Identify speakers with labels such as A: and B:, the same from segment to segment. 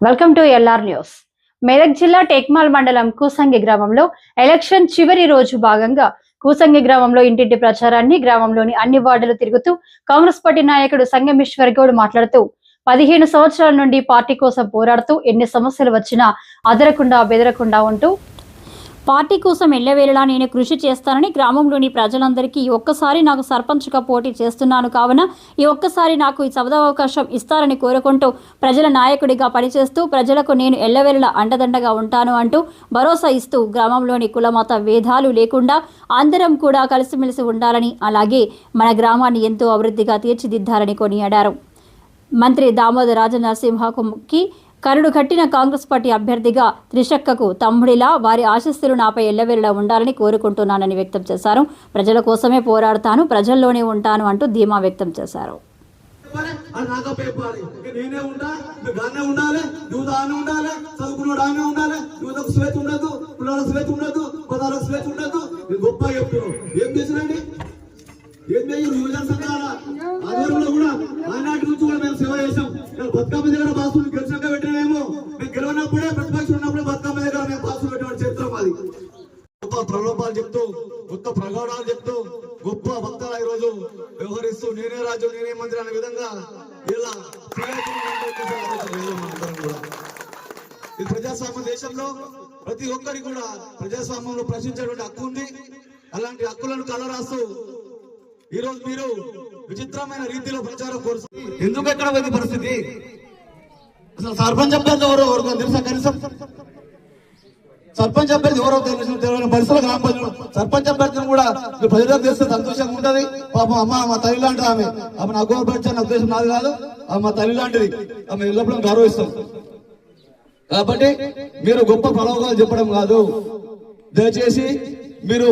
A: Welcome to LR news. Medak జిల్లా టెక్మాల్ మండలం కూసంగి గ్రామంలో ఎలక్షన్ చివరి రోజు భాగంగా కూసంగి గ్రామంలో ఇంటింటి ప్రచారాన్ని గ్రామంలోని అన్ని వార్డులు తిరుగుతూ కాంగ్రెస్ పార్టీ నాయకుడు సంగమేశ్వర్ గౌడ్ మాట్లాడుతూ పదిహేను సంవత్సరాల నుండి పార్టీ కోసం పోరాడుతూ ఎన్ని సమస్యలు వచ్చినా అదరకుండా బెదరకుండా ఉంటూ పార్టీ కోసం ఎల్లవేళలా నేను కృషి చేస్తానని గ్రామంలోని ప్రజలందరికీ ఈ ఒక్కసారి నాకు సర్పంచ్గా పోటీ చేస్తున్నాను. కావున ఈ ఒక్కసారి నాకు ఈ అవకాశం ఇస్తారని కోరుకుంటూ ప్రజల నాయకుడిగా పనిచేస్తూ ప్రజలకు నేను ఎల్లవేళలా అండదండగా ఉంటాను అంటూ భరోసా ఇస్తూ గ్రామంలోని కులమత భేదాలు లేకుండా అందరం కూడా కలిసిమెలిసి ఉండాలని అలాగే మన గ్రామాన్ని ఎంతో అభివృద్ధిగా తీర్చిదిద్దారని కొనియాడారు. మంత్రి దామోదర్ రాజనరసింహకి కరుడు కట్టిన కాంగ్రెస్ పార్టీ అభ్యర్థిగా త్రిశక్కకు తమ్ముడిలా వారి ఆశస్సులు నాపై ఎల్లవెల్లా ఉండాలని కోరుకుంటున్నానని వ్యక్తం చేశారు. ప్రజల కోసమే పోరాడతాను ప్రజల్లోనే ఉంటాను అంటూ ధీమా వ్యక్తం చేశారు.
B: నేనే నువ్వు ఉండాలి నువ్వు దానే ఉండాలి చదువుకున్నాడు ఆమె ఉండాలి యువతకు స్వేచ్ఛ ఉండదు పిల్లలకు స్వేచ్ఛ ఉండదు పదాలకు స్వేచ్ఛ ఉండదు ప్రజాస్వామ్య దేశంలో ప్రతి ఒక్కరికి కూడా ప్రజాస్వామ్యంలో ప్రశ్నించేటువంటి హక్కు ఉంది. అలాంటి హక్కులను కలరాస్తూ ఈ రోజు మీరు విచిత్రమైన రీతిలో ప్రచారం కోరుతూ ఎందుకు ఎక్కడ పోయింది పరిస్థితి? అసలు సర్పంచ్ అభ్యర్థి ఎవరో ఎవరు తెలుసా కనీసం? సర్పంచ్ అభ్యర్థి ఎవరో తెలుసు తెలియని పరిస్థితులు గ్రామ ప్రజలు. సర్పంచ్ అభ్యర్థిని కూడా ప్రజలకు తెలిస్తే సంతోషంగా ఉంటది. పాపం అమ్మ మా తల్లి లాంటిది ఆమె. ఆమె నాకు గౌరవపరిచే ఉద్దేశం నాది కాదు. ఆమె మా తల్లి లాంటిది ఆమె ఎల్లప్పుడూ గౌరవిస్తాం. కాబట్టి మీరు గొప్ప ప్రలోభాలు చెప్పడం కాదు. దయచేసి మీరు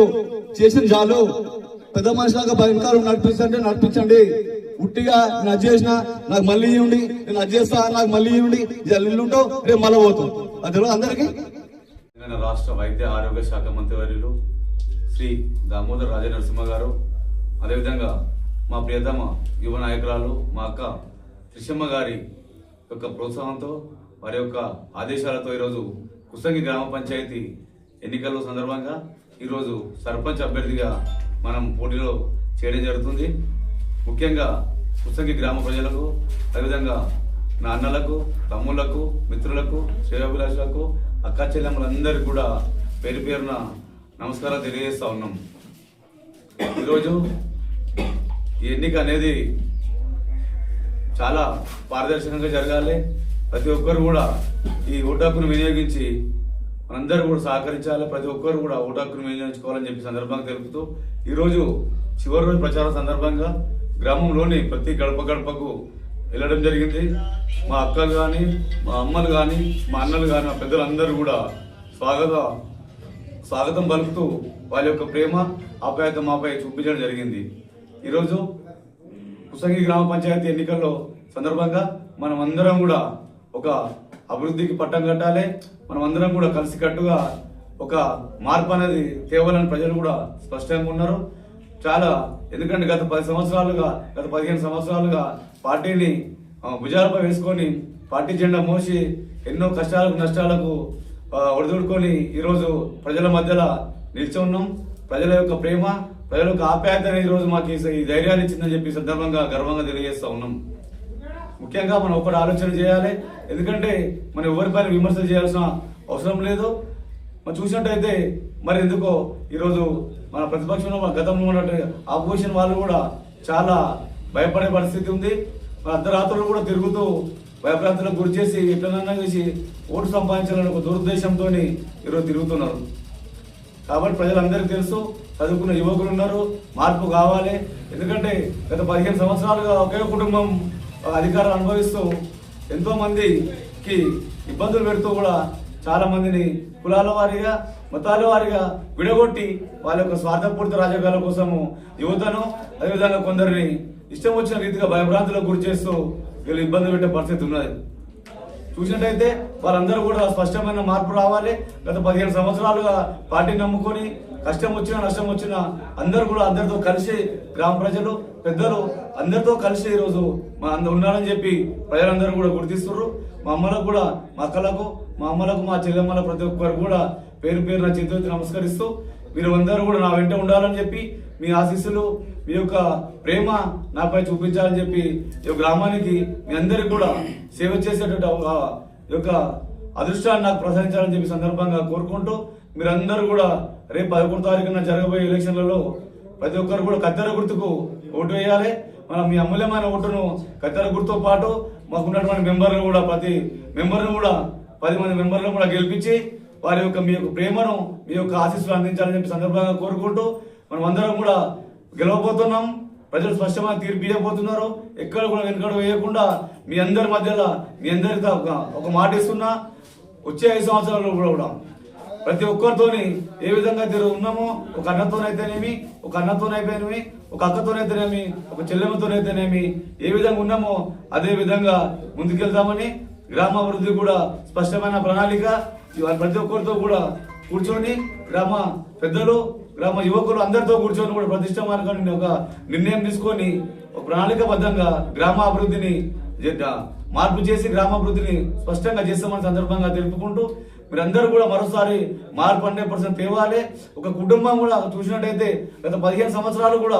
B: చేసిన చాలు పెద్ద మనిషిలాగా భయంకరం నడిపించండి నడిపించండి. ఉట్టిగా నేను అది చేసిన నాకు మళ్ళీ ఇవ్వండి నేను అది చేస్తా నాకు మళ్ళీ ఇవ్వండి. ఇల్లుంటావు రేపు మళ్ళీ పోతాం. అది అందరికీ?
C: తెలంగాణ రాష్ట్ర వైద్య ఆరోగ్య శాఖ మంత్రివర్యులు శ్రీ దామోదర్ రాజనరసింహ గారు అదేవిధంగా మా ప్రియతమ యువ నాయకురాలు మా అక్క త్రిషమ్మ గారి యొక్క ప్రోత్సాహంతో వారి యొక్క ఆదేశాలతో ఈరోజు కుసంగి గ్రామ పంచాయతీ ఎన్నికల సందర్భంగా ఈరోజు సర్పంచ్ అభ్యర్థిగా మనం పోటీలో చేయడం జరుగుతుంది. ముఖ్యంగా కుసంగి గ్రామ ప్రజలకు అదేవిధంగా నా అన్నలకు తమ్ముళ్ళకు మిత్రులకు శ్రేయోభిలాషులకు అక్క చెల్లెమ్మలందరికీ కూడా పేరు పేరున నమస్కారం తెలియజేస్తూ ఉన్నాం. ఈరోజు ఈ ఎన్నిక అనేది చాలా పారదర్శకంగా జరగాలి. ప్రతి ఒక్కరు కూడా ఈ ఓటు హక్కును వినియోగించి మనందరూ కూడా సహకరించాలి. ప్రతి ఒక్కరు కూడా ఓటు హక్కును వినియోగించుకోవాలని చెప్పి సందర్భంగా తెలుపుతూ ఈరోజు చివరి రోజు ప్రచారం సందర్భంగా గ్రామంలోని ప్రతి గడప గడపకు వెళ్ళడం జరిగింది. మా అక్కలు కానీ మా అమ్మలు కానీ మా అన్నలు కానీ మా పెద్దలందరూ కూడా స్వాగత స్వాగతం పలుకుతూ వాళ్ళ యొక్క ప్రేమ ఆప్యాయత మాపై చూపించడం జరిగింది. ఈరోజు కుసంగి గ్రామ పంచాయతీ ఎన్నికల్లో సందర్భంగా మనం అందరం కూడా ఒక అభివృద్ధికి పట్టం కట్టాలి. మనం అందరం కూడా కలిసికట్టుగా ఒక మార్పు అనేది తేవాలని ప్రజలు కూడా స్పష్టంగా ఉన్నారు. చాలా ఎందుకంటే గత పది సంవత్సరాలుగా గత పదిహేను సంవత్సరాలుగా పార్టీని భుజాలపై వేసుకొని పార్టీ జెండా మోసి ఎన్నో కష్టాలకు నష్టాలకు ఒడిదుడుకొని ఈరోజు ప్రజల మధ్యలో నిలిచి ఉన్నాం. ప్రజల యొక్క ప్రేమ ప్రజల యొక్క ఆప్యాయత ఈరోజు మాకు ఈ- ఈ ధైర్యాన్ని ఇచ్చిందని చెప్పి సందర్భంగా గర్వంగా తెలియజేస్తా ఉన్నాం. ముఖ్యంగా మనం ఒకటి ఆలోచన చేయాలి. ఎందుకంటే మనం ఎవరిపైన విమర్శలు చేయాల్సిన అవసరం లేదు. మనం చూసినట్టయితే మరి ఎందుకో ఈరోజు మన ప్రతిపక్షంలో మన గతంలో ఉన్నట్టు ఆపోజిషన్ వాళ్ళు కూడా చాలా భయపడే పరిస్థితి ఉంది. మన అర్ధరాత్రులు కూడా తిరుగుతూ భయభ్రాంతులకు గురి చేసి ఎట్లనన్నా చేసి ఓటు సంపాదించాలని ఒక దురుద్దేశంతో ఈరోజు తిరుగుతున్నారు. కాబట్టి ప్రజలందరికీ తెలుసు చదువుకున్న యువకులు ఉన్నారు మార్పు కావాలి. ఎందుకంటే గత పదిహేను సంవత్సరాలుగా ఒకే కుటుంబం అధికారం అనుభవిస్తూ ఎంతో మందికి ఇబ్బందులు పెడుతూ కూడా చాలా మందిని కులాల వారిగా మతాల వారిగా విడగొట్టి వాళ్ళ యొక్క స్వార్థపూరిత రాజకీయాల కోసము యువతను అదేవిధంగా కొందరిని ఇష్టం వచ్చిన రీతిగా భయభ్రాంతులకు గురి చేస్తూ వీళ్ళు ఇబ్బంది పెట్టే పరిస్థితి ఉన్నది. చూసినట్టయితే వాళ్ళందరూ కూడా స్పష్టమైన మార్పు రావాలి. గత పదిహేను సంవత్సరాలుగా పార్టీని నమ్ముకొని కష్టం వచ్చినా నష్టం వచ్చినా అందరూ కూడా అందరితో కలిసి గ్రామ ప్రజలు పెద్దలు అందరితో కలిసి ఈరోజు మా అందరు ఉన్నారని చెప్పి ప్రజలందరూ కూడా గుర్తిస్తున్నారు మా అమ్మలకు కూడా మా అక్కలకు మా అమ్మలకు మా చెల్లెమ్మల ప్రతి ఒక్కరు కూడా పేరు పేరు నా చేతులెత్తి నమస్కరిస్తూ మీరు అందరూ కూడా నా వెంట ఉండాలని చెప్పి మీ ఆశీస్సులు మీ యొక్క ప్రేమ నాపై చూపించాలని చెప్పి ఈ గ్రామానికి మీ అందరికి కూడా సేవ చేసేటట్టు ఒక ఈ యొక్క అదృష్టాన్ని నాకు ప్రసాదించాలని చెప్పి సందర్భంగా కోరుకుంటూ మీరందరూ కూడా రేపు పదకొండు తారీఖున జరగబోయే ఎలక్షన్లలో ప్రతి ఒక్కరు కూడా కత్తెర గుర్తుకు ఓటు వేయాలి. మనం మీ అమూల్యమైన ఓటును కత్తెర గుర్తుతో పాటు మాకున్నటువంటి మెంబర్లు కూడా ప్రతి మెంబర్ను కూడా పది మంది మెంబర్లను కూడా గెలిపించి వారి యొక్క మీ యొక్క ప్రేమను మీ యొక్క ఆశీస్సులు అందించాలని చెప్పి సందర్భంగా కోరుకుంటూ మనం అందరం కూడా గెలవబోతున్నాం. ప్రజలు స్పష్టమైన తీర్పు ఇవ్వబోతున్నారు. ఎక్కడ కూడా వెనుకడు వేయకుండా మీ అందరి మధ్యలో మీ అందరితో ఒక- ఒక మాట ఇస్తున్నా. వచ్చే ఐదు సంవత్సరాలు కూడా కూడా ప్రతి ఒక్కరితోని ఏ విధంగా తిరుగు ఉన్నామో ఒక అన్నతోనైతేనేమి ఒక అన్నతోనైతేనేమి ఒక అక్కతోనైతేనేమి ఒక చెల్లెమ్మతోనైతేనేమి ఏ విధంగా ఉన్నామో అదే విధంగా ముందుకెళ్తామని గ్రామాభివృద్ధి కూడా స్పష్టమైన ప్రణాళిక. ప్రతి ఒక్కరితో కూడా కూర్చొని గ్రామ పెద్దలు గ్రామ యువకులు అందరితో కూర్చొని కూడా ప్రతిష్ట మార్గాన్ని ఒక నిర్ణయం తీసుకొని ఒక ప్రణాళికబద్ధంగా గ్రామ అభివృద్ధిని మార్పు చేసి గ్రామాభివృద్ధిని స్పష్టంగా చేస్తామని సందర్భంగా తెలుపుకుంటూ మీరందరూ కూడా మరోసారి మార్పు హండ్రెడ్ పర్సెంట్ తేవాలి. ఒక కుటుంబం కూడా చూసినట్టయితే గత పదిహేను సంవత్సరాలు కూడా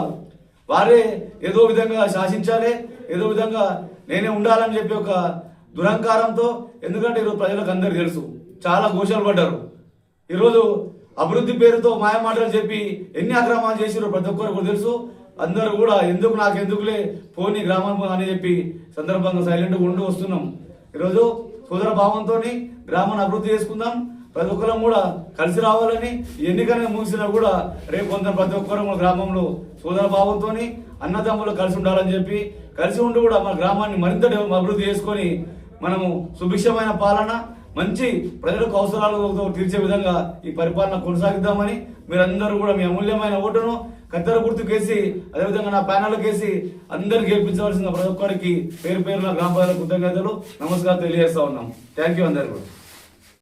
C: వారే ఏదో విధంగా శాసించాలి. ఏదో విధంగా నేనే ఉండాలని చెప్పి ఒక దురహంకారంతో ఎందుకంటే ఈరోజు ప్రజలకు అందరికీ తెలుసు. చాలా ఘోషాలు పడ్డారు. ఈరోజు అభివృద్ధి పేరుతో మాయ మాటలు చెప్పి ఎన్ని అక్రమాలు చేసిరో ప్రతి ఒక్కరు కూడా తెలుసు. అందరూ కూడా ఎందుకు నాకు ఎందుకులే పోనీ గ్రామం అని చెప్పి సందర్భంగా సైలెంట్గా ఉండి వస్తున్నాం. ఈరోజు సోదర భావంతో గ్రామాన్ని అభివృద్ధి చేసుకుందాం. ప్రతి ఒక్కరం కూడా కలిసి రావాలని ఈ ఎన్నికనే ముగిసినా కూడా రేపు కొంత ప్రతి ఒక్కరు మన గ్రామంలో సోదర భావంతో అన్నదమ్ములు కలిసి ఉండాలని చెప్పి కలిసి ఉండి కూడా మన గ్రామాన్ని మరింత అభివృద్ధి చేసుకొని మనము సుభిక్షమైన పాలన మంచి ప్రజలకు అవసరాలు తీర్చే విధంగా ఈ పరిపాలన కొనసాగిద్దామని మీరందరూ కూడా మీ అమూల్యమైన ఓటును కత్తెర గుర్తుకేసి అదేవిధంగా నా ప్యానల్ కేసి అందరు గెలిపించవలసిన ప్రతి ఒక్కరికి పేరు పేరున గ్రామ ప్రజల కృతజ్ఞతలు. నమస్కారం తెలియజేస్తా ఉన్నాం. థ్యాంక్ యూ అందరు కూడా